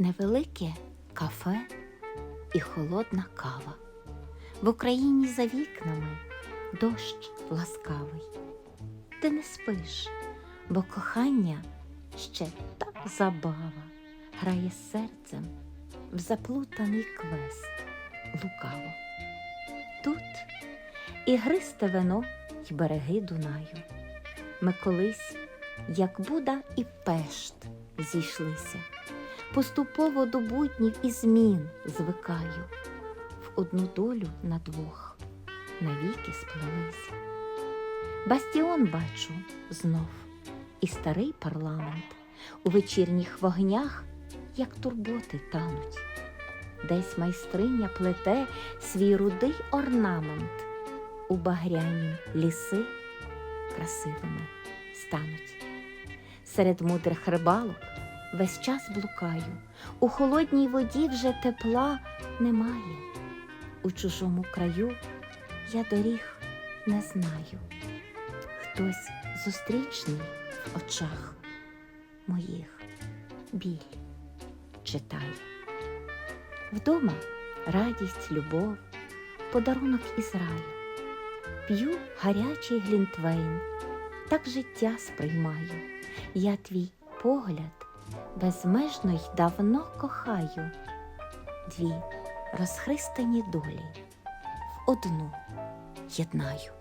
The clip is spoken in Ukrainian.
невелике кафе і холодна кава. В Україні за вікнами дощ ласкавий. Ти не спиш, бо кохання ще та забава грає серцем в заплутаний квест лукаво. Тут ігристе вино й береги Дунаю. Ми колись, як Буда і Пешт, зійшлися. Поступово до буднів і змін звикаю. В одну долю на двох навіки сплелися. Бастіон бачу знов, і старий парламент у вечірніх вогнях, як турботи тануть. Десь майстриня плете свій рудий орнамент, у багрянім ліси красивими стануть. Серед мудрих рибалок весь час блукаю, у холодній воді вже тепла немає. У чужому краю я доріг не знаю. Хтось зустрічний в очах моїх біль читає. Вдома радість, любов, подарунок із раю. П'ю гарячий глінтвейн, так життя сприймаю. Я твій погляд безмежно й давно кохаю. Дві розхристані долі в одну єднаю.